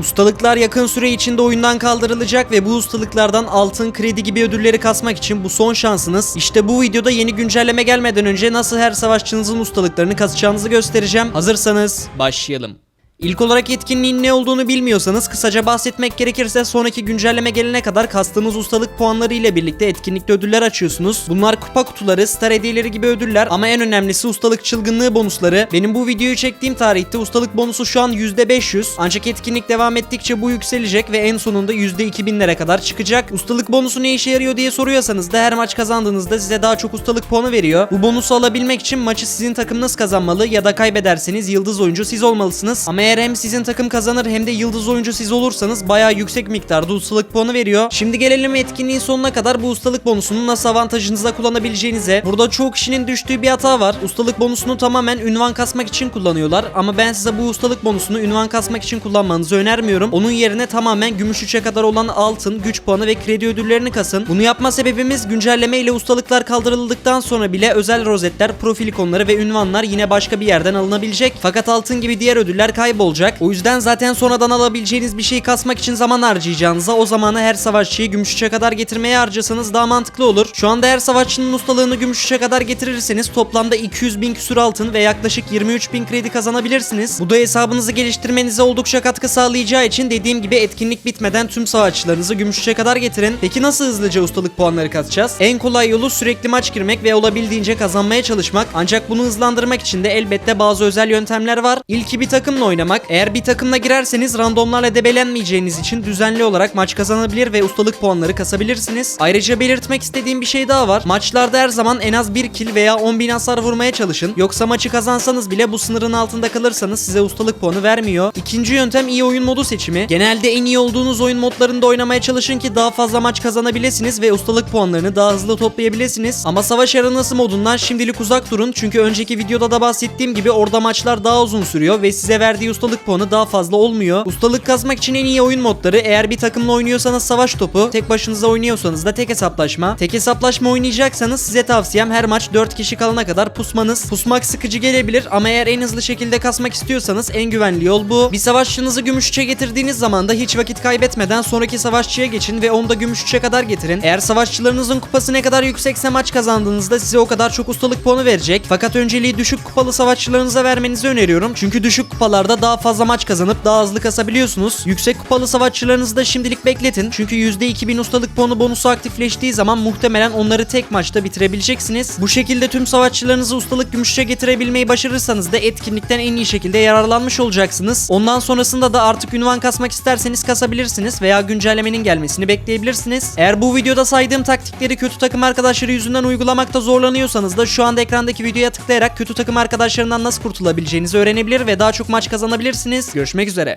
Ustalıklar yakın süre içinde oyundan kaldırılacak ve bu ustalıklardan altın, kredi gibi ödülleri kasmak için bu son şansınız. İşte bu videoda yeni güncelleme gelmeden önce nasıl her savaşçınızın ustalıklarını kasacağınızı göstereceğim. Hazırsanız başlayalım. İlk olarak etkinliğin ne olduğunu bilmiyorsanız kısaca bahsetmek gerekirse sonraki güncelleme gelene kadar kastığınız ustalık puanları ile birlikte etkinlikte ödüller açıyorsunuz. Bunlar kupa kutuları, star hediyeleri gibi ödüller ama en önemlisi ustalık çılgınlığı bonusları. Benim bu videoyu çektiğim tarihte ustalık bonusu şu an %500 ancak etkinlik devam ettikçe bu yükselecek ve en sonunda %2000'lere kadar çıkacak. Ustalık bonusu ne işe yarıyor diye soruyorsanız da her maç kazandığınızda size daha çok ustalık puanı veriyor. Bu bonusu alabilmek için maçı sizin takımınız kazanmalı ya da kaybederseniz yıldız oyuncu siz olmalısınız. Ama eğer hem sizin takım kazanır hem de yıldız oyuncu siz olursanız bayağı yüksek miktarda ustalık puanı veriyor. Şimdi gelelim etkinliğin sonuna kadar bu ustalık bonusunu nasıl avantajınıza kullanabileceğinize. Burada çoğu kişinin düştüğü bir hata var. Ustalık bonusunu tamamen ünvan kasmak için kullanıyorlar. Ama ben size bu ustalık bonusunu ünvan kasmak için kullanmanızı önermiyorum. Onun yerine tamamen gümüş 3'e kadar olan altın, güç puanı ve kredi ödüllerini kasın. Bunu yapma sebebimiz güncelleme ile ustalıklar kaldırıldıktan sonra bile özel rozetler, profil ikonları ve ünvanlar yine başka bir yerden alınabilecek. Fakat altın gibi diğer ödüller kaybolacak. O yüzden zaten sonradan alabileceğiniz bir şeyi kasmak için zaman harcayacağınıza o zamanı her savaşçıyı gümüş 3'e kadar getirmeye harcasanız daha mantıklı olur. Şu anda her savaşçının ustalığını gümüş 3'e kadar getirirseniz toplamda 200 bin küsür altın ve yaklaşık 23 bin kredi kazanabilirsiniz. Bu da hesabınızı geliştirmenize oldukça katkı sağlayacağı için dediğim gibi etkinlik bitmeden tüm savaşçılarınızı gümüş 3'e kadar getirin. Peki nasıl hızlıca ustalık puanları kasacağız? En kolay yolu sürekli maç girmek ve olabildiğince kazanmaya çalışmak. Ancak bunu hızlandırmak için de elbette bazı özel yöntemler var. İlki bir takımla oynamak. Eğer bir takımla girerseniz randomlarla debelenmeyeceğiniz için düzenli olarak maç kazanabilir ve ustalık puanları kasabilirsiniz. Ayrıca belirtmek istediğim bir şey daha var. Maçlarda her zaman en az 1 kill veya 10 bin hasar vurmaya çalışın. Yoksa maçı kazansanız bile bu sınırın altında kalırsanız size ustalık puanı vermiyor. İkinci yöntem iyi oyun modu seçimi. Genelde en iyi olduğunuz oyun modlarında oynamaya çalışın ki daha fazla maç kazanabilirsiniz ve ustalık puanlarını daha hızlı toplayabilirsiniz. Ama savaş arenası modundan şimdilik uzak durun çünkü önceki videoda da bahsettiğim gibi orada maçlar daha uzun sürüyor ve size verdiği ustalık puanı daha fazla olmuyor. Ustalık kasmak için en iyi oyun modları eğer bir takımla oynuyorsanız savaş topu, tek başınıza oynuyorsanız da tek hesaplaşma. Tek hesaplaşma oynayacaksanız size tavsiyem her maç 4 kişi kalana kadar pusmanız. Pusmak sıkıcı gelebilir ama eğer en hızlı şekilde kasmak istiyorsanız en güvenli yol bu. Bir savaşçınızı gümüş 3'e getirdiğiniz zaman da hiç vakit kaybetmeden sonraki savaşçıya geçin ve onu da gümüş 3'e kadar getirin. Eğer savaşçılarınızın kupası ne kadar yüksekse maç kazandığınızda size o kadar çok ustalık puanı verecek. Fakat önceliği düşük kupalı savaşçılarınıza vermenizi öneriyorum. Çünkü düşük kupalarda daha fazla maç kazanıp daha hızlı kasabiliyorsunuz. Yüksek kupalı savaşçılarınızı da şimdilik bekletin. Çünkü %2000 ustalık puanı bonusu aktifleştiği zaman muhtemelen onları tek maçta bitirebileceksiniz. Bu şekilde tüm savaşçılarınızı ustalık gümüşe getirebilmeyi başarırsanız da etkinlikten en iyi şekilde yararlanmış olacaksınız. Ondan sonrasında da artık ünvan kasmak isterseniz kasabilirsiniz veya güncellemenin gelmesini bekleyebilirsiniz. Eğer bu videoda saydığım taktikleri kötü takım arkadaşları yüzünden uygulamakta zorlanıyorsanız da şu anda ekrandaki videoya tıklayarak kötü takım arkadaşlarından nasıl kurtulabileceğinizi öğrenebilir ve daha çok maç kazanabilirsiniz. Görüşmek üzere.